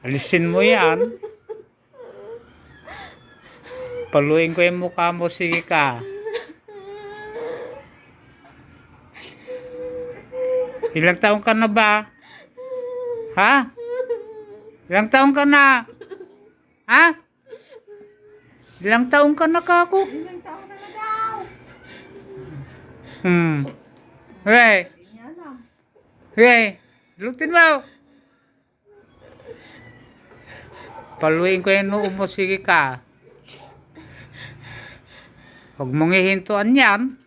Alisin mo yan. Paluin ko yung mukha mo, sige ka. Ilang taon ka na ba? Ha? Ilang taon ka na? Ha? Ilang taon ka na kako? Ilang taon ka na daw? Hmm. Hey, hey, lutin mo. Paluin ko yung noo mo, sige ka. Huwag mong ihintuan yan.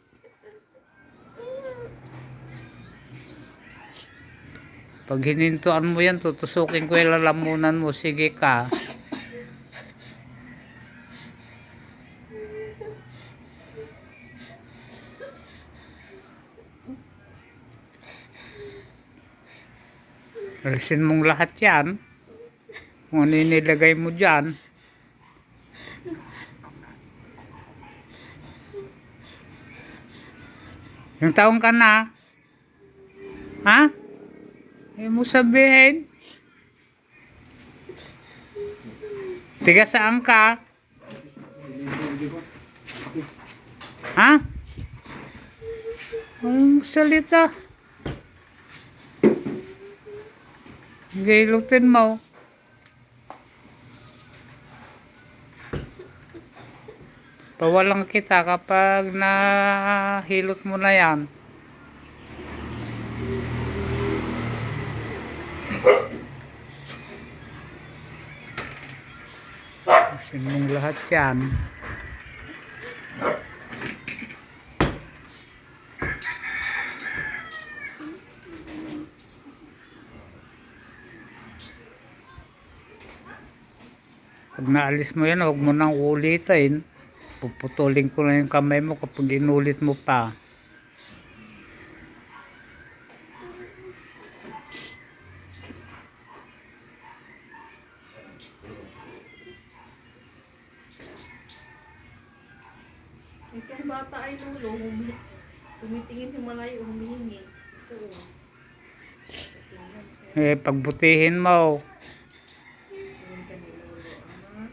Pag hinintuan mo yan, tutusukin ko yung lalamunan mo, sige ka. Alisin mong lahat yan. Kung ano nilagay mo dyan. Yung taong ka na. Ha? Ay mo sabihin. Tiga saan ka? Ha? Anong salita? Gilutin mo. Pawalang kita kapag nahilot mo na yan. Kasi mong lahat yan. Pag naalis mo yan, huwag mo nang ulitin. Puputulin ko na yung kamay mo kapag inulit mo pa. Itong bata ay lulo, humi, tumitingin yung malayo, humihingi. Ito. oh. Eh, pagbutihin mo. Tingin ka ni lulo. Ah.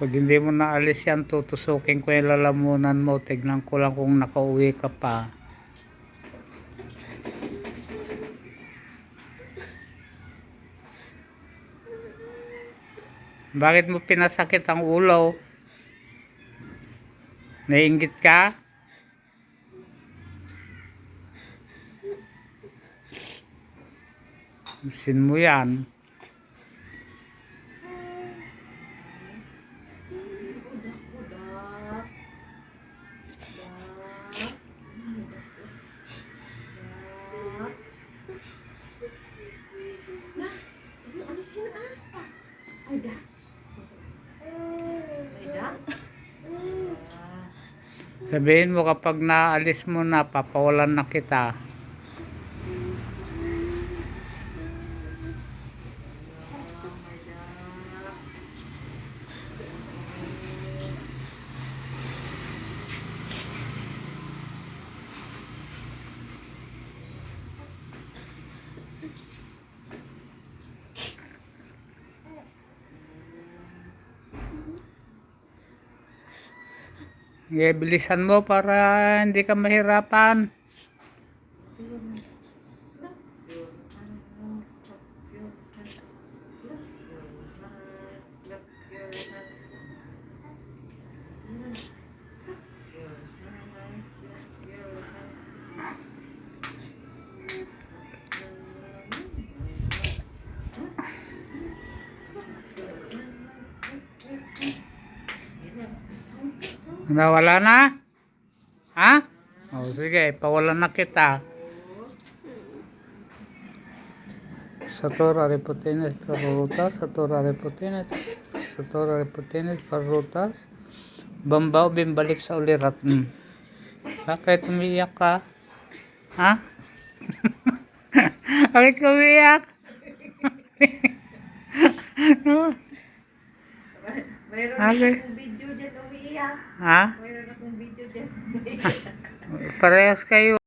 Pag hindi mo naalis yan, tutusukin ko yung lalamunan mo. Tignan ko lang kung nakauwi ka pa. Bakit mo pinasakit ang ulo? Naiingit ka? Sin mo yan. Udak. Udak. Udak. Na, ano alisin na ata? Ay, da. Ay, da. Ah. Sabihin mo kapag naalis mo na, papawalan na kita. Eh, bilisan mo para hindi ka mahirapan. Nawala na? Ha? O sige, pawalan na kita. Satora repotines perrutas, satora repotines, satora repotines perrutas. Bambao bimbalik sa ulirat. Hmm. Bakit umiyak ka? Ha? Bakit ka no? Mayroon Okay. akong video dyan umiiyak. Ha? Mayroon akong video dyan. Parehas kayo.